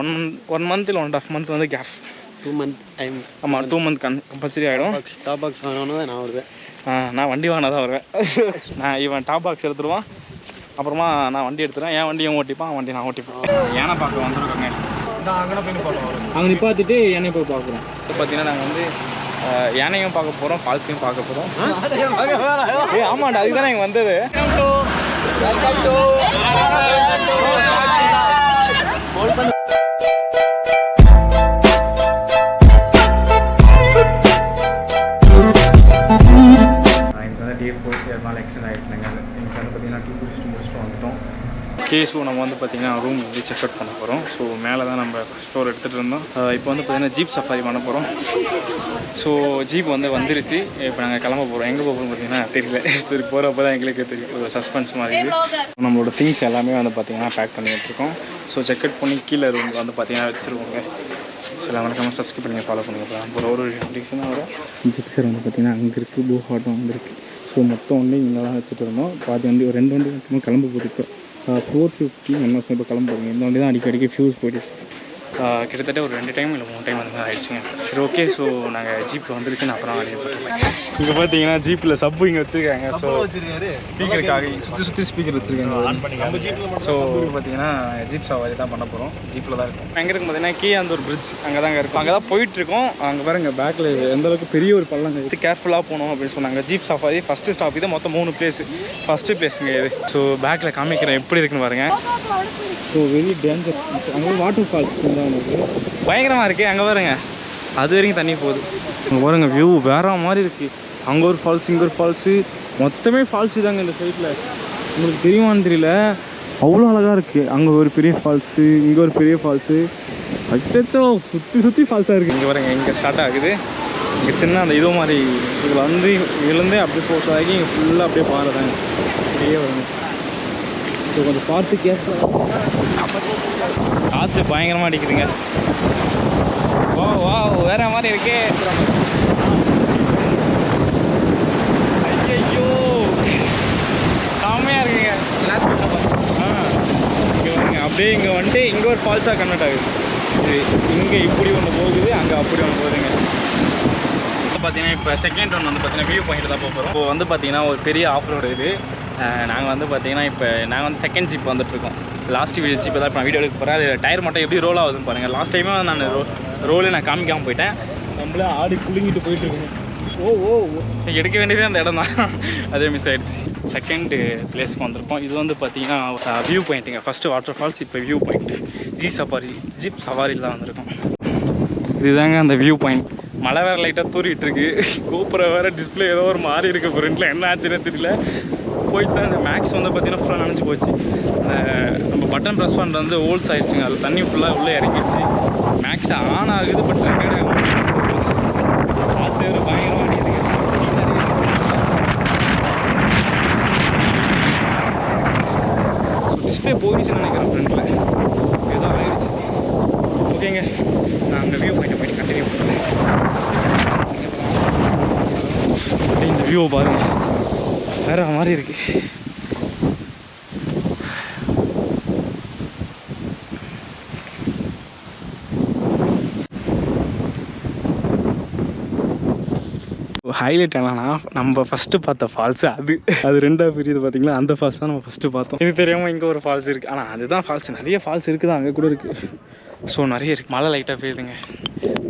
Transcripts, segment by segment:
One one month இல்லை one and half month வந்து gap two month time ஆமாம் two month கன் compulsory ஆகிடும் டாப் பாக்ஸ் வாங்கணும்னு தான் நான் வருவேன். நான் வண்டி வாங்கினா தான் வருவேன். நான் இவன் டாப் பாக்ஸ் எடுத்துருவான். அப்புறமா நான் வண்டி எடுத்துறேன். என் வண்டியை ஓட்டிப்பான் வண்டி நான் ஓட்டிப்பேன். யானை பார்க்க வந்துருக்கோங்க. அங்கே நிப்பாத்திட்டு யானையை போய் பார்க்குறோம். பார்த்தீங்கன்னா நாங்கள் வந்து யானையும் பார்க்க போகிறோம் ஃபால்ஸையும் பார்க்க போகிறோம் ஏ ஆமாண்டா அதுக்கு தானே இங்கே வந்தது. அதனால எக்ஸ்டெண்ட் ஆகிடுச்சுங்க எனக்கு வந்து பார்த்தீங்கன்னா டீ குடிச்சிட்டு முடிச்சுட்டு வந்துட்டோம். ஓகே ஸோ நம்ம வந்து பார்த்தீங்கன்னா ரூம் வந்து செக் அவுட் பண்ண போகிறோம் ஸோ மேலே தான் நம்ம ஸ்டோர் எடுத்துகிட்டு இருந்தோம். அஹ் இப்போ வந்து பார்த்தீங்கன்னா ஜீப் சஃபாரி பண்ண போகிறோம் ஸோ ஜீப் வந்து வந்துருச்சு. இப்போ நாங்கள் கிளம்ப போகிறோம் எங்கே போகிறோம் பார்த்தீங்கன்னா தெரியல. சரி போகிறப்ப தான் எங்களுக்கு தெரியும். ஒரு சஸ்பென்ஸ் மாதிரி. இருக்குது நம்மளோட திங்ஸ் எல்லாமே வந்து பார்த்தீங்கன்னா பேக் பண்ணி வச்சுருக்கோம். ஸோ செக் அவுட் பண்ணி கீழே ரூமில் வந்து பார்த்தீங்கன்னா வச்சுருவோங்க. சில மறக்காமல் சப்ஸ்கிரைப் பண்ணி ஃபாலோ பண்ணுங்க. அப்புறம் ஒரு ஒரு வரும். ஜிக்ஸர் வந்து பார்த்தீங்கன்னா அங்கே இருக்குது ப்ளூ ஹாட்டும் வந்து இருக்குது ஸோ மொத்தம் வண்டி இங்கே தான் வச்சுட்டு இருந்தோம் பாதி வண்டி ஒரு ரெண்டு வண்டி மட்டுமே கிளம்ப போயிருக்கு ஃபோர் ஃபிஃப்டி என்ன இப்போ கிளம்பு போகிறீங்க இந்த வண்டி தான் அடிக்கடிக்கு ஃபியூஸ் போயிடுச்சு. கிட்டத்தட்ட ஒரு ரெண்டு டைம் இல்லை மூணு டைம் வந்து ஆயிடுச்சுங்க. சரி ஓகே ஸோ நாங்கள் ஜீப்பில் வந்துருச்சுன்னு அப்புறம் வெளியே போட்டுருக்கேன் இங்கே பார்த்தீங்கன்னா ஜீப்பில் சப்பு இங்கே வச்சுருக்காங்க. ஸோ ஸ்பீக்கருக்காக சுற்றி சுற்றி ஸ்பீக்கர் வச்சுருக்காங்க. ஸோ பார்த்தீங்கன்னா ஜீப் சவாரி தான் பண்ண போகிறோம் ஜீப்பில் தான் இருக்கும். எங்கே இருக்கும் பார்த்தீங்கன்னா கீழே அந்த ஒரு பிரிட்ஜ் அங்கே தாங்க இருக்கும். அங்கே தான் போயிட்டு இருக்கோம். அங்கே பாருங்க பேக்கில் எந்த அளவுக்கு பெரிய ஒரு பள்ளங்க இது கேர்ஃபுல்லாக போகணும் அப்படின்னு சொன்னாங்க. ஜீப் சஃபாரி ஃபஸ்ட்டு ஸ்டாப் இது மொத்தம் மூணு பிளேஸ் ஃபஸ்ட்டு பிளேஸுங்க இது. ஸோ பேக்கில் காமிக்கிறேன் எப்படி இருக்குன்னு பாருங்க. ஸோ வெரி டேஞ்சர் அங்கே வாட்டர் ஃபால்ஸ் தான் உங்களுக்கு பயங்கரமாக இருக்கு அங்கே பாருங்க. அது வரைக்கும் தண்ணி போகுது. அங்கே பாருங்க வியூ வேற மாதிரி இருக்கு. அங்கே ஒரு ஃபால்ஸ் இங்கே ஒரு ஃபால்ஸு மொத்தமே ஃபால்ஸ் தாங்க இந்த சைட்டில் உங்களுக்கு தெரியுமான்னு தெரியல. அவ்வளோ அழகாக இருக்குது அங்கே ஒரு பெரிய ஃபால்ஸு இங்கே ஒரு பெரிய ஃபால்ஸு அச்சோ சுற்றி சுற்றி ஃபால்ஸாக இருக்குது இங்கே பாருங்க இங்கே ஸ்டார்ட் ஆகுது. இங்கே சின்ன அந்த இது மாதிரி இதில் வந்து விழுந்து அப்படியே போஸ் ஆகி இங்கே ஃபுல்லாக அப்படியே பாருதாங்க அப்படியே வருங்க ஸோ கொஞ்சம் பார்த்து கேட்கலாம் காற்று பயங்கரமாக அடிக்குதுங்க. வா வா வேற மாதிரி இருக்கே. ஐயோ செம்மையாக இருக்குங்க. ஆ இங்கே பாருங்க. அப்படியே இங்கே வந்துட்டு இங்கே ஒரு ஃபால்ஸாக கன்வெர்ட் ஆகுது. இது இங்கே இப்படி ஒன்று போகுது அங்கே அப்படி ஒன்று போகுதுங்க. பார்த்தீங்கன்னா இப்போ செகண்ட் ஒன் வந்து பார்த்தீங்கன்னா வியூ பாயிண்ட் தான் போகிறோம் இப்போ வந்து பார்த்தீங்கன்னா ஒரு பெரிய ஆஃப் ரோடு இது நாங்கள் வந்து பார்த்தீங்கன்னா இப்போ நாங்கள் வந்து செகண்ட் ஜீப் வந்துட்டுருக்கோம். லாஸ்ட் வீடியோ ஜீப் தான் இப்போ நான் வீடியோ எடுக்க போகிறேன் அது டயர் மட்டும் எப்படி ரோல் ஆகுதுன்னு பாருங்கள் லாஸ்ட் டைமே நான் ரோ ரோலே நான் காமிக்காமல் போயிட்டேன். நம்மளே ஆடி குலுங்கிட்டு போயிட்டுருக்கோம் ஓ ஓ ஓ. எடுக்க வேண்டியதே அந்த இடம் தான். அதே மிஸ் ஆயிடுச்சு. செகண்ட் பிளேஸ்க்கு வந்திருக்கோம். இது வந்து பார்த்தீங்கன்னா வியூ பாயிண்ட்டுங்க ஃபஸ்ட்டு வாட்டர் ஃபால்ஸ் இப்போ வியூ பாயிண்ட் ஜி சஃபாரி ஜீப் சஃபாரியில் தான் வந்திருக்கோம். இதுதாங்க அந்த வியூ பாயிண்ட் மழை வேறு லைட்டாக தூரிட்டு இருக்கு. வேறு டிஸ்பிளே ஏதோ ஒரு மாறி இருக்குது ஃப்ரெண்டில் என்ன ஆச்சுன்னு தெரியல. போயிட்டு தான் இந்த மேக்ஸ் வந்து பார்த்திங்கன்னா ஃபுல்லாக நினச்சி போச்சு. நம்ம பட்டன் ப்ரெஸ் பண்ணுறது வந்து ஹோல்ஸ் ஆகிடுச்சுங்க அதில் தண்ணி ஃபுல்லாக உள்ளே இறங்கிடுச்சு. மேக்ஸ் ஆன் ஆகுது பட் ரெக்கார்டு காற்று பயங்கரமாக அடிக்குதுங்க ஸோ டிஸ்பிளே போயிடுச்சுன்னு நினைக்கிறேன் ஃப்ரெண்டில் ஏதோ ஆயிடுச்சு. ஓகேங்க. நான் அங்கே வியூ பாயிண்ட்டை போயிட்டு கண்டினியூ பண்ணுறேன் இந்த வியூவை பாருங்கள் வேற மாதிரி இருக்கு. ஹைலைட் என்னன்னா நம்ம ஃபஸ்ட்டு பார்த்த ஃபால்ஸ் அது. அது ரெண்டாவது பிரியுது பார்த்தீங்களா அந்த ஃபால்ஸ் தான் நம்ம ஃபஸ்ட்டு பார்த்தோம். இது தெரியாமல் இங்கே ஒரு ஃபால்ஸ் இருக்குது ஆனால் அதுதான் ஃபால்ஸ் நிறைய ஃபால்ஸ் இருக்குது? அங்கே கூட இருக்குது ஸோ நிறைய இருக்குது மழை லைட்டாக பெய்யுதுங்க.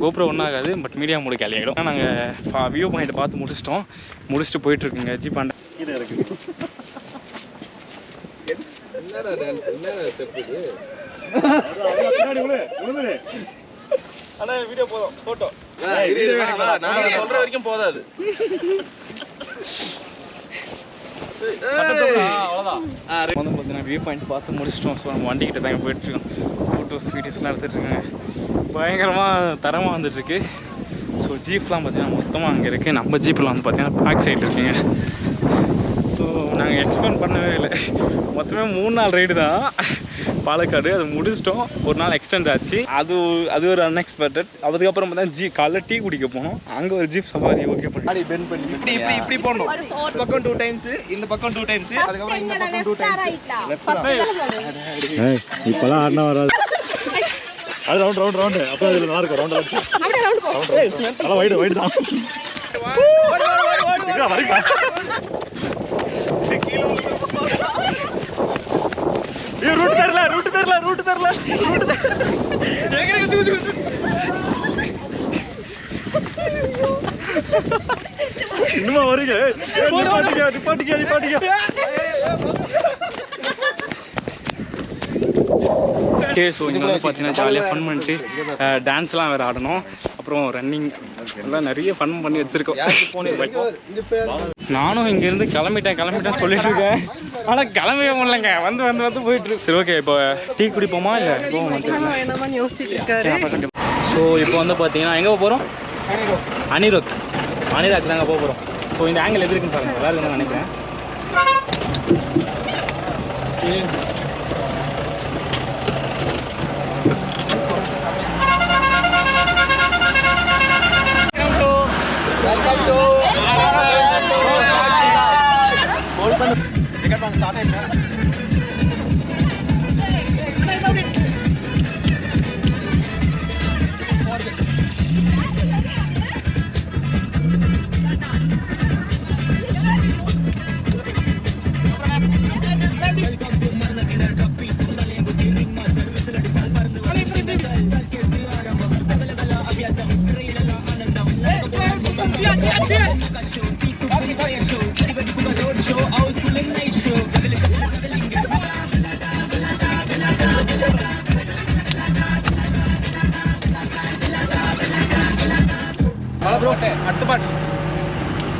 கோபுரம் ஒன்றும் ஆகாது பட் மீடியா மூடு கேலி ஆகிடும் நாங்கள் வியூ பாயிண்ட் பார்த்து முடிச்சிட்டோம். முடிச்சுட்டு போயிட்டுருக்குங்க ஜீப்பாண்ட ஆனால் வீடியோ போதும் ஃபோட்டோ நான் சொல்ற வரைக்கும் போதாது. வந்து பார்த்தீங்கன்னா வியூ பாயிண்ட் பார்த்து முடிச்சிட்டோம். ஸோ நம்ம வண்டிக்கிட்ட தாங்க போயிட்டுருக்கோம். ஃபோட்டோஸ் வீடியோஸ்லாம் எடுத்துகிட்ருக்காங்க பயங்கரமாக தரமாக வந்துட்டுருக்கு. ஸோ ஜீப்லாம் பார்த்தீங்கன்னா மொத்தமாக அங்கே இருக்குது நம்ம ஜீப்பில் வந்து பார்த்தீங்கன்னா பேக் சைடு இருக்குங்க. ஸோ நாங்கள் எக்ஸ்பெக்ட் பண்ணவே இல்லை. மொத்தமே மூணு நாள் ரைடு தான். பாலக்காடு அது முடிச்சிட்டோம். ஒரு நாள் எக்ஸ்டெண்ட் ஆச்சு. அது அது ஒரு அன்எக்ஸ்பெக்டட் அதுக்கப்புறம் பார்த்தா ஜீ காலைல டீ குடிக்க போனோம். அங்கே ஒரு ஜீப் சவாரி ஓகே பண்ணி பெண்ட் பண்ணி இப்படி இப்படி இப்படி போடணும். இந்த பக்கம் டூ டைம்ஸ் இந்த பக்கம் டூ டைம்ஸ் அதுக்கப்புறம் இந்த பக்கம் டூ டைம்ஸ் இப்போலாம் ஆடினா வராது. அது ரவுண்ட் ரவுண்ட் ரவுண்ட் அப்போ அதில் நல்லா இருக்கும் ரவுண்ட் ரவுண்ட் நல்லா வைடு வைடு தான். வரைக்கும் ஏய் ரூட் தரல ரூட் தரல ரூட் தரல ரூட் இன்னுமா வரீங்க? நிப்பாட்டிக்க நிப்பாட்டிக்க நிப்பாட்டிக்க. ஓகே ஸோ இங்கே வந்து பார்த்தீங்கன்னா ஜாலியாக ஃபன் பண்ணிட்டு டான்ஸ்லாம் வேறு ஆடணும். அப்புறம் ரன்னிங் எல்லாம் நிறைய ஃபன் பண்ணி வச்சுருக்கோம். நானும் இங்கேருந்து கிளம்பிட்டேன் கிளம்பிட்டேன் சொல்லிட்டு இருக்கேன் ஆனால் கிளம்பவே முடியலங்க. வந்து வந்து வந்து போயிட்டு. சரி ஓகே இப்போ டீ குடிப்போமா இல்லை ஸோ இப்போ வந்து பார்த்தீங்கன்னா எங்கே போகிறோம் அனிரோக் அனிராக் தாங்க போக போகிறோம் ஸோ இந்த ஆங்கிள் எது இருக்குன்னு பாருங்க. நல்லா இருக்குன்னு நினைக்கிறேன். வெல்கம்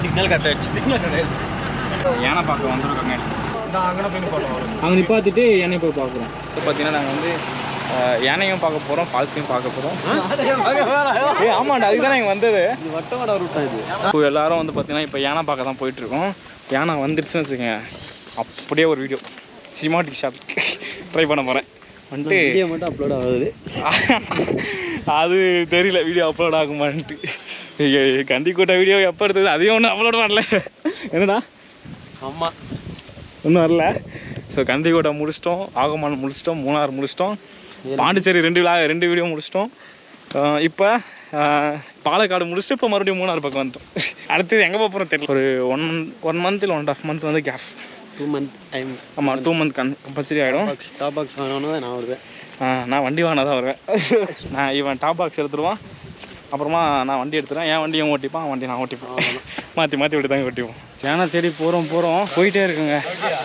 சிக்னல் கட் ஆயிடுச்சு. சிக்னல் கட் ஆயிடுச்சு. யானை பார்க்க வந்துருக்கோங்க. அங்கே நிப்பாத்திட்டு யானையை போய் பார்க்குறோம். இப்போ பார்த்தீங்கன்னா நாங்கள் வந்து யானையும் பார்க்க போகிறோம் ஃபால்ஸையும் பார்க்க போகிறோம் ஏ ஆமாண்டா அதுக்கு தான் இங்கே வந்தது. வட்டவாட ரூட்டா இது. இப்போ எல்லாரும் வந்து பார்த்தீங்கன்னா இப்போ யானை பார்க்க தான் போயிட்டுருக்கோம். யானை வந்துருச்சுன்னு வச்சுக்கோங்க. அப்படியே ஒரு வீடியோ சினிமாட்டிக் ஷாட் ட்ரை பண்ண போகிறேன் வந்துட்டு வீடியோ மட்டும் அப்லோட் ஆகுது. அது தெரியல வீடியோ அப்லோட் ஆகுமான்ட்டு. கண்டிக்கூட்ட வீடியோ எப்போ எடுத்தது? அதையும் ஒன்றும் அப்லோட் பண்ணல. என்னடா? ஆமாம் இன்னும் வரல. ஸோ கந்திக்கோட்டை முடிச்சிட்டோம் ஆகமான் முடிச்சிட்டோம் மூணார் முடிச்சிட்டோம். பாண்டிச்சேரி ரெண்டு விழா ரெண்டு வீடியோ முடிச்சிட்டோம். இப்போ பாலக்காடு முடிச்சுட்டு இப்போ மறுபடியும் மூணார் பக்கம் வந்துட்டோம். அடுத்தது எங்கே போகிறோம் தெரியல. ஒரு ஒன் ஒன் மந்த் இல்லை ஒன் அண்ட் ஆஃப் மந்த் வந்து கேப் டூ மந்த் டைம் ஆமாம் டூ மந்த் கன் கம்பல்சரி ஆகிடும் டாப் பாக்ஸ் வாங்கணும்னு தான் நான் வருவேன். நான் வண்டி வாங்கினா தான் வருவேன். நான் இவன் டாப் பாக்ஸ் எடுத்துருவான் அப்புறமா நான் வண்டி எடுத்துறேன். என் வண்டியும் ஓட்டிப்பான் வண்டி நான் ஓட்டிப்பேன். மாற்றி மாற்றி விட்டு தாங்க ஓட்டிப்போம். சேனை தேடி போகிறோம் போகிறோம் போயிட்டே இருக்குங்க.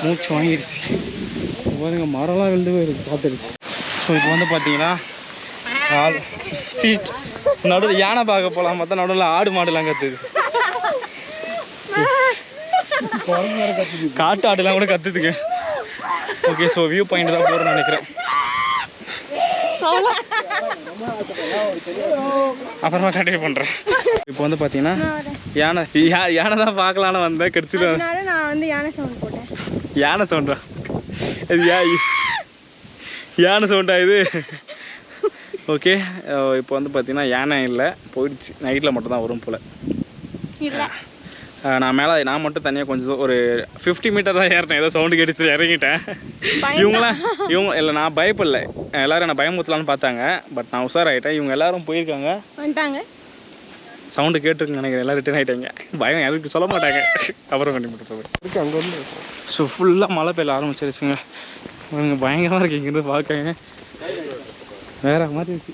மூச்சு வாங்கிடுச்சு பாருங்க மரம்லாம் விழுந்து போயிருக்கு பார்த்துருச்சு. ஸோ இப்போ வந்து பார்த்தீங்கன்னா ஆள் சீட் நடுவில் யானை பார்க்க போகலாம் பார்த்தா நடுவில் ஆடு மாடுலாம் கத்துது. காட்டு ஆடுலாம் கூட கத்துதுங்க. ஓகே ஸோ வியூ பாயிண்ட் தான் போகிறோம்னு நினைக்கிறேன். அப்புறமா கண்டினியூ பண்ணுறேன் இப்போ வந்து பார்த்தீங்கன்னா யானை யானை தான் பார்க்கலான்னு வந்தேன். கிடச்சிட்டு நான் வந்து யானை சவுண்ட் போட்டேன். யானை சவுண்டா? இது யா யானை சவுண்டா இது? ஓகே இப்போ வந்து பார்த்தீங்கன்னா யானை இல்லை. போயிடுச்சு. நைட்டில் மட்டும் தான் வரும் போல். இல்ல. நான் மேலே நான் மட்டும் தனியாக கொஞ்சம் ஒரு ஃபிஃப்டி மீட்டர் தான் ஏறினேன். ஏதோ சவுண்டு கேட்டுச்சு இறங்கிட்டேன். இவங்களாம் இவங்க இல்லை நான் பயப்படல. எல்லாரும் என்னை பயமுத்தலான்னு பார்த்தாங்க. பட் நான் உஷாராயிட்டேன். இவங்க எல்லாரும் போயிருக்காங்க. வந்துட்டாங்க. சவுண்டு கேட்டுருக்குன்னு நினைக்கிறேன். எல்லாம் ரிட்டர்ன் ஆகிட்டாங்க பயம் எதுக்கு சொல்ல மாட்டாங்க. அப்புறம் கண்டி போட்டுறது அங்கே வந்து. ஸோ ஃபுல்லாக மழை பெய்ய ஆரம்பிச்சிருச்சுங்க. இவங்க பயங்கரமாக இருக்கு இங்கேருந்து பார்க்கங்க வேற மாதிரி இருக்கு.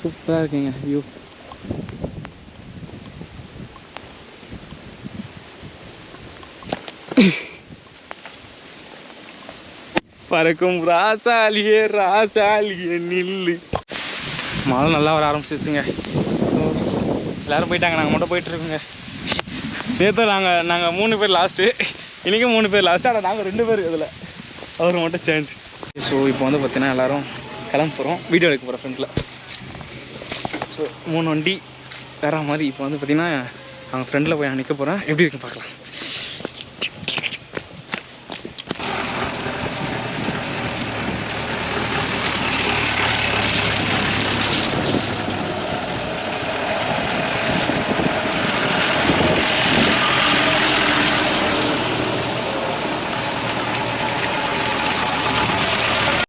சூப்பராக இருக்குங்க வியூ பறக்கும். ராசாலியே ராசாலியே நில்லு. மழை நல்லா வர ஆரம்பிச்சிருச்சுங்க. ஸோ எல்லோரும் போயிட்டாங்க. நாங்கள் மட்டும் போயிட்டுருக்கோங்க. நேற்று நாங்கள் நாங்கள் மூணு பேர் லாஸ்ட்டு இன்றைக்கும் மூணு பேர் லாஸ்ட்டு ஆனால் நாங்கள் ரெண்டு பேர் இதில். அவர் மட்டும் சேஞ்ச் ஸோ இப்போ வந்து பார்த்தீங்கன்னா எல்லோரும் கிளம்ப போகிறோம் வீடியோ எடுக்க போகிறோம் ஃப்ரெண்டில் ஸோ மூணு வண்டி வேற மாதிரி இப்போ வந்து பார்த்தீங்கன்னா அவங்க ஃப்ரெண்டில் போய் நான் நிற்க போகிறேன் எப்படி இருக்குன்னு பார்க்கலாம்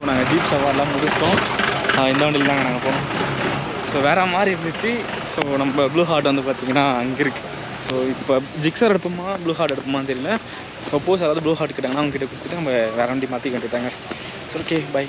நாங்கள் ஜீப் சவாரிலாம் முடி பிடிச்சிட்டோம் ஆஹ் இந்த வண்டியில் தாங்க நாங்கள் போனோம். ஸோ வேறு மாதிரி இருந்துச்சு. ஸோ நம்ம ப்ளூ ஹார்ட் வந்து பார்த்திங்கன்னா அங்கே இருக்குது ஸோ இப்போ ஜிக்ஸர் எடுப்போமா ப்ளூ ஹார்ட் எடுப்போமான்னு தெரியல. சப்போஸ் அதாவது ப்ளூ ஹார்ட் கேட்டாங்கன்னா அவங்க கிட்ட கொடுத்துட்டு நம்ம வேற வண்டி மாற்றி கண்டுட்டாங்க ஸோ ஓகே பை